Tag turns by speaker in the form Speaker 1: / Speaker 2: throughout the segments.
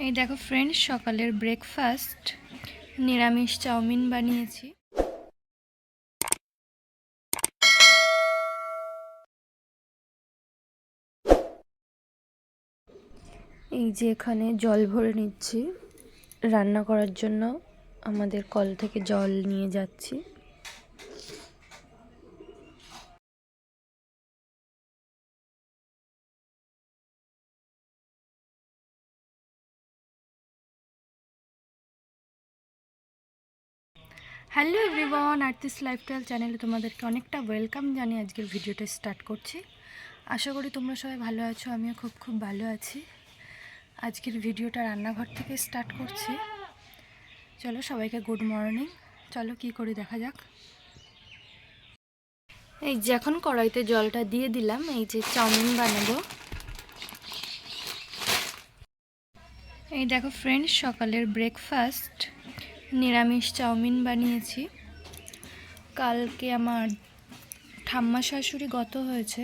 Speaker 1: এই দেখো ফ্রেন্ডস সকালের ব্রেকফাস্ট নিরামিষ চাউমিন বানিয়েছি। এই যে এখানে জল ভরে নিচ্ছি। রান্না করার জন্য আমাদের কল থেকে জল নিয়ে যাচ্ছি। হ্যালো এভরিওয়ান আর্টিস্ট লাইফস্টাইল চ্যানেলে তোমাদেরকে অনেকটা ওয়েলকাম জানিয়ে আজকের ভিডিওটা স্টার্ট করছি। আশা করি তোমরা সবাই ভালো আছো, আমিও খুব খুব ভালো আছি। আজকের ভিডিওটা রান্নাঘর থেকে স্টার্ট করছি। চলো সবাইকে গুড মর্নিং চলো কি করি দেখা যাক। এই যে এখন কড়াইতে জলটা দিয়ে দিলাম, এই যে চাউমিন বানাবো। এই দেখো ফ্রেন্ডস সকালের ব্রেকফাস্ট নিরামিষ চাউমিন বানিয়েছি। কালকে আমার ঠাম্মা শাশুড়ি গত হয়েছে।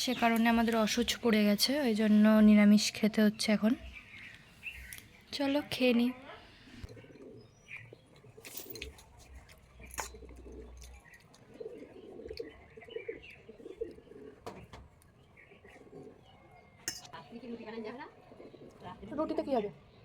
Speaker 1: সে কারণে আমাদের অসুচ পড়ে গেছে, ওই জন্য নিরামিষ খেতে হচ্ছে এখন। চলো খেয়ে নিই।
Speaker 2: রুটিতে কি হবে?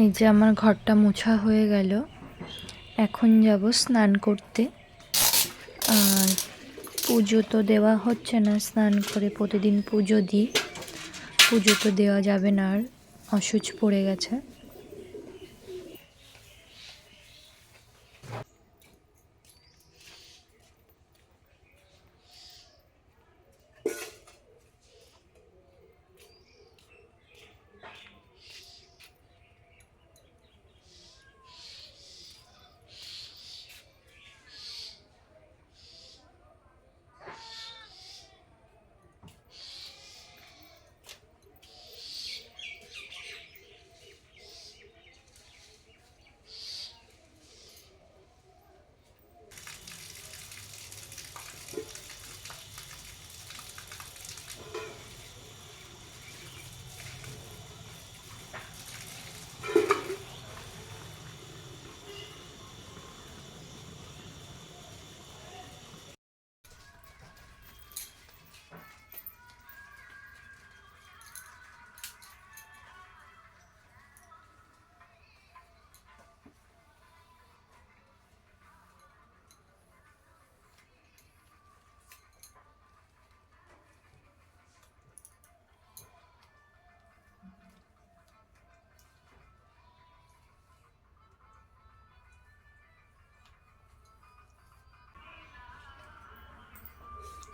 Speaker 1: এই যে আমার ঘরটা মোছা হয়ে গেল। এখন যাব স্নান করতে। আর পুজো তো দেওয়া হচ্ছে না, স্নান করে প্রতিদিন পুজো দিই। পুজো তো দেওয়া যাবে না আর, অসুচ পড়ে গেছে।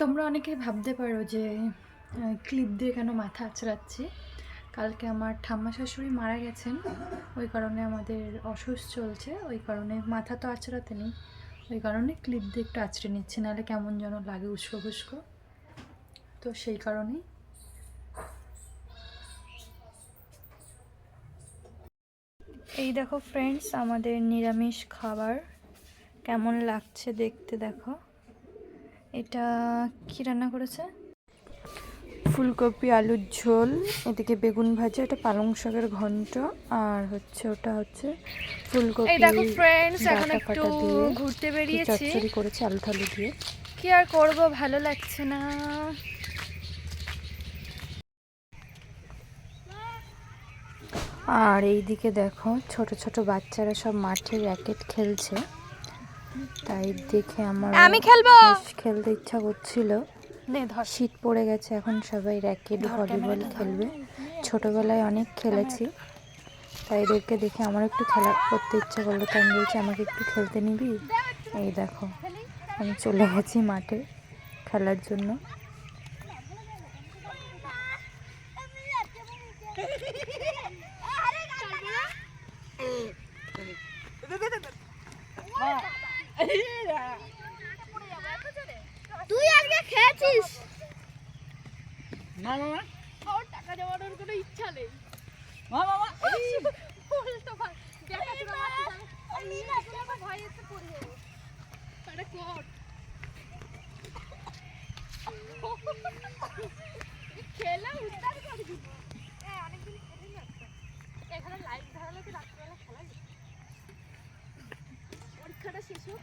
Speaker 1: তোমরা অনেকেই ভাবতে পারো যে ক্লিপ দিয়ে কেন মাথা আঁচড়াচ্ছি কালকে আমার ঠাম্মা শাশুড়ি মারা গেছেন। ওই কারণে আমাদের অসুস্থ চলছে। ওই কারণে মাথা তো আঁচড়াতে নেই। ওই কারণে ক্লিপ দিয়ে একটু আঁচড়ে নিচ্ছি, নাহলে কেমন যেন লাগে উস্কো ফুস্কো। তো সেই কারণেই। এই দেখো ফ্রেন্ডস আমাদের নিরামিষ খাবার কেমন লাগছে দেখতে দেখো। এটা কি রান্না করেছে? ফুলকপি আলুর ঝোল এদিকে বেগুন ভাজা এটা পালং শাকের ঘন্ট আর হচ্ছে ওটা হচ্ছে ফুলকপি
Speaker 2: এই দেখো ফ্রেন্ডস এখন একটু ঘুরতে বেরিয়েছি।
Speaker 1: চচ্চড়ি করেছে আলু ঠালু দিয়ে।
Speaker 2: কি আর করব ভালো লাগছে না।
Speaker 1: আর এইদিকে দেখো ছোট ছোট বাচ্চারা সব মাঠে র্যাকেট খেলছে। তাই দেখে আমার
Speaker 2: আমি খেলব।
Speaker 1: খেলতে ইচ্ছা করছিল। নে ধর।
Speaker 3: শীত পড়ে গেছে এখন সবাই র্যাকেট ভলিবল খেলবে। ছোটবেলায় অনেক খেলেছি। তাই এদেরকে দেখে আমার একটু খেলা করতে ইচ্ছা করল তাই আমি বলছি আমাকে একটু খেলতে নিবি? এই দেখো আমি চলে গেছি মাঠে খেলার জন্য।
Speaker 4: তুই আজকে খেয়েছিস?
Speaker 2: টাকা জমানোর কোনো ইচ্ছা নেই। খেলা উদ্ধার করে দিব। অনেকদিন খেলে যাচ্ছে এখানে লাইট ধরালে কি রাত্রিবেলা খেলা যায়? পরীক্ষাটা শেষ হোক।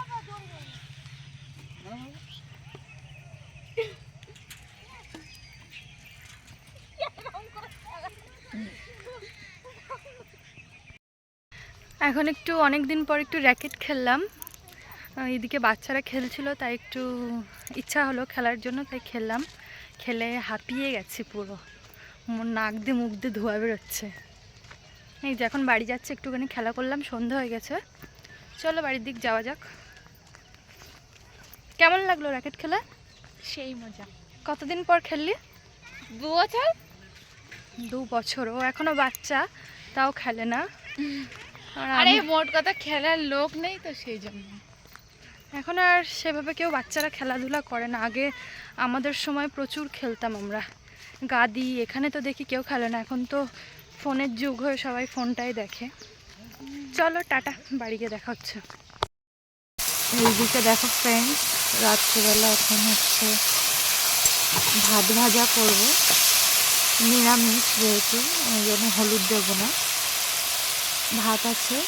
Speaker 1: এখন একটু অনেক দিন পর একটু র্যাকেট খেললাম। এদিকে বাচ্চারা খেলছিল তাই একটু ইচ্ছা হলো খেলার জন্য তাই খেললাম। খেলে হাঁপিয়ে গেছি পুরো। নাক দিয়ে মুখ দিয়ে ধোয়া বেরোচ্ছে। এই যে এখন বাড়ি যাচ্ছে একটুখানি খেলা করলাম সন্ধ্যা হয়ে গেছে। চলো বাড়ির দিক যাওয়া যাক। কেমন লাগল র্যাকেট খেলা?
Speaker 2: সেই মজা।
Speaker 1: কতদিন পর খেললি?
Speaker 2: দু বছর।
Speaker 1: দু বছর ও এখনও বাচ্চা তাও খেলে না। আর
Speaker 2: মোট কথা খেলার লোক নেই তো সেই জন্য।
Speaker 1: এখন আর সেভাবে কেউ বাচ্চারা খেলাধুলা করে না। আগে আমাদের সময় প্রচুর খেলতাম আমরা। গাদি এখানে তো দেখি কেউ খেলে না। এখন তো ফোনের যুগ হয়ে সবাই ফোনটাই দেখে। চলো টাটা বাড়ি গিয়ে দেখা হচ্ছে।
Speaker 3: এইদিকে দেখো ফ্রেন্ডস রাত্রেবেলা এখন হচ্ছে ভাত ভাজা করব। নিরামিষ যেহেতু ওই জন্য হলুদ দেবো না। ভাত আছে।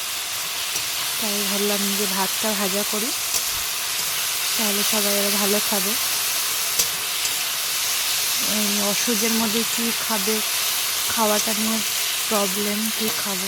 Speaker 3: তাই ভাবলাম যে ভাতটা ভাজা করি। তাহলে সবাই আরও ভালো খাবে। এই অসুজের মধ্যে কি খাবে? খাওয়াটা নিয়ে প্রবলেম কি খাব?